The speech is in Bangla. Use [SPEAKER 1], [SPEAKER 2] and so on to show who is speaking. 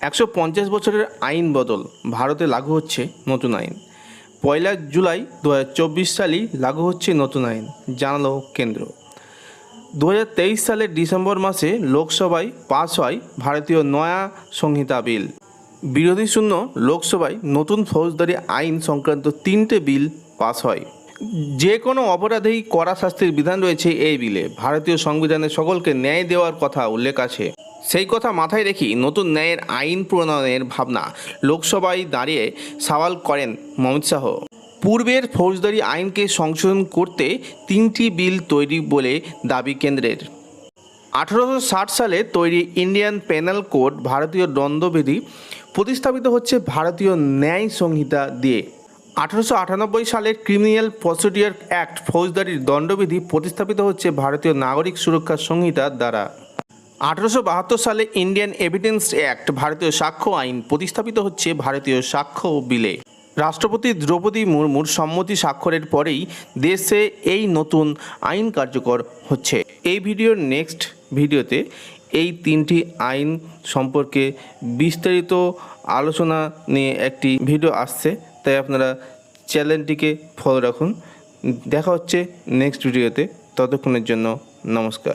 [SPEAKER 1] একশো পঞ্চাশ বছরের আইন বদল ভারতে লাগু হচ্ছে নতুন আইন। পয়লা জুলাই দু চব্বিশ সালেই লাগু হচ্ছে নতুন আইন, জানালো কেন্দ্র। দু তেইশ সালের ডিসেম্বর মাসে লোকসভায় পাস হয় ভারতীয় নয়া সংহিতা বিল। বিরোধী শূন্য লোকসভায় নতুন ফৌজদারি আইন সংক্রান্ত তিনটে বিল পাস হয়। যে কোনো অপরাধেই কড়া শাস্তির বিধান রয়েছে এই বিলে। ভারতীয় সংবিধানে সকলকে ন্যায় দেওয়ার কথা উল্লেখ আছে। সেই কথা মাথায় রেখে নতুন ন্যায়ের আইন প্রণয়নের ভাবনা লোকসভায় দাঁড়িয়ে সওয়াল করেন মমিত শাহ। পূর্বের ফৌজদারি আইনকে সংশোধন করতে তিনটি বিল তৈরি বলে দাবি কেন্দ্রের। আঠারোশো ষাট সালে তৈরি ইন্ডিয়ান পেনাল কোড ভারতীয় দণ্ডবিধি প্রতিস্থাপিত হচ্ছে ভারতীয় ন্যায় সংহিতা দিয়ে। আঠারোশো আটানব্বই সালের ক্রিমিনাল প্রসিডিওর অ্যাক্ট ফৌজদারির দণ্ডবিধি প্রতিস্থাপিত হচ্ছে ভারতীয় নাগরিক সুরক্ষা সংহিতার দ্বারা। আঠারোশো বাহাত্তর সালে ইন্ডিয়ান এভিডেন্স অ্যাক্ট ভারতীয় সাক্ষ্য আইন প্রতিস্থাপিত হচ্ছে ভারতীয় সাক্ষ্য বিলে। রাষ্ট্রপতি দ্রৌপদী মুর্মুর সম্মতি স্বাক্ষরের পরেই দেশে এই নতুন আইন কার্যকর হচ্ছে। এই ভিডিওর নেক্সট ভিডিওতে এই তিনটি আইন সম্পর্কে বিস্তারিত আলোচনা নিয়ে একটি ভিডিও আসছে, তাই আপনারা চ্যানেলটিকে ফলো রাখুন। দেখা হচ্ছে নেক্সট ভিডিওতে। ততক্ষণের জন্য নমস্কার।